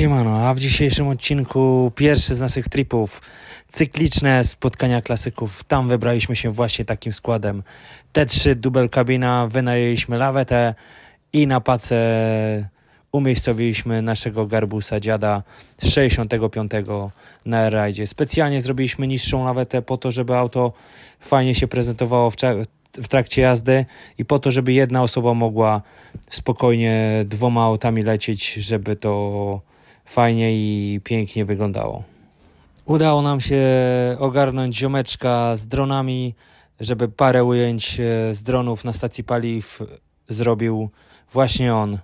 Siemano, a w dzisiejszym odcinku pierwszy z naszych tripów, cykliczne spotkania klasyków. Tam wybraliśmy się właśnie takim składem. T3 dubel kabina, wynajęliśmy lawetę i na pace umiejscowiliśmy naszego garbusa dziada z 65 na rajdzie. Specjalnie zrobiliśmy niższą lawetę po to, żeby auto fajnie się prezentowało w, w trakcie jazdy i po to, żeby jedna osoba mogła spokojnie dwoma autami lecieć, żeby to fajnie i pięknie wyglądało. Udało nam się ogarnąć ziomeczka z dronami, żeby parę ujęć e, z dronów na stacji paliw zrobił właśnie on.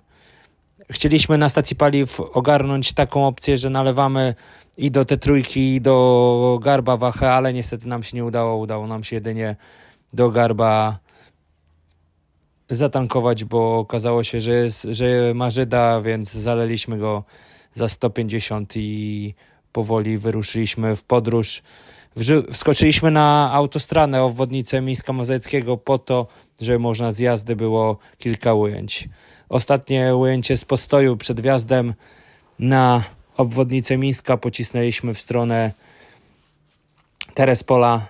Chcieliśmy na stacji paliw ogarnąć taką opcję, że nalewamy i do te trójki, i do garba wachę, ale niestety nam się nie udało. Udało nam się jedynie do garba zatankować, bo okazało się, że, jest, że ma Żyda, więc zaleliśmy go za 150 i powoli wyruszyliśmy w podróż. Wskoczyliśmy na autostradę, obwodnicę Mińska Mazeckiego po to, żeby można z jazdy było kilka ujęć. Ostatnie ujęcie z postoju przed wjazdem na obwodnicę Mińska pocisnęliśmy w stronę Terespola.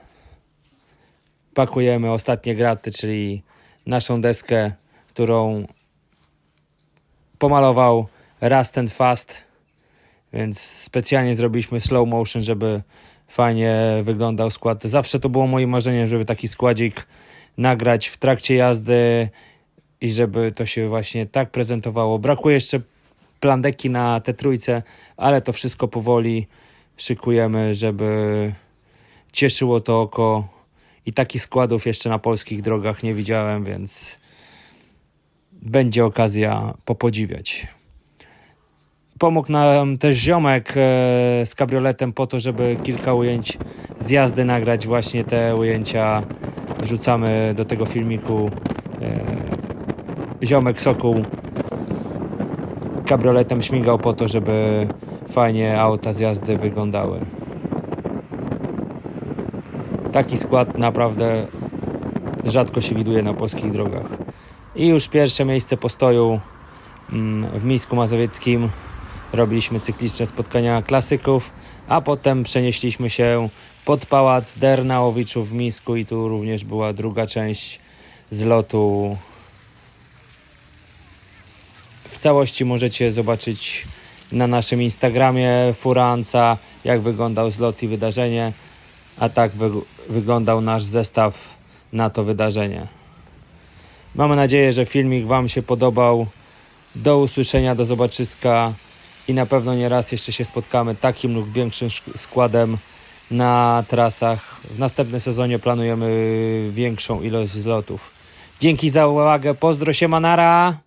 Pakujemy ostatnie graty, czyli naszą deskę, którą pomalował Rust and Fast, więc specjalnie zrobiliśmy slow motion, żeby fajnie wyglądał skład. Zawsze to było moim marzeniem, żeby taki składzik nagrać w trakcie jazdy i żeby to się właśnie tak prezentowało. Brakuje jeszcze plandeki na te trójce, ale to wszystko powoli szykujemy, żeby cieszyło to oko. I takich składów jeszcze na polskich drogach nie widziałem, więc będzie okazja popodziwiać. Pomógł nam też ziomek e, z kabrioletem po to, żeby kilka ujęć z jazdy nagrać. Właśnie te ujęcia wrzucamy do tego filmiku. E, ziomek Sokół kabrioletem śmigał po to, żeby fajnie auta z jazdy wyglądały. Taki skład naprawdę rzadko się widuje na polskich drogach. I już pierwsze miejsce postoju mm, w Mińsku Mazowieckim. Robiliśmy cykliczne spotkania klasyków, a potem przenieśliśmy się pod pałac Dernałowiczów w Mińsku i tu również była druga część zlotu. W całości możecie zobaczyć na naszym Instagramie Furanca, jak wyglądał zlot i wydarzenie, a tak wy- wyglądał nasz zestaw na to wydarzenie. Mamy nadzieję, że filmik Wam się podobał. Do usłyszenia, do zobaczyska i na pewno nie raz jeszcze się spotkamy takim lub większym składem na trasach. W następnym sezonie planujemy większą ilość zlotów. Dzięki za uwagę, pozdro się Manara!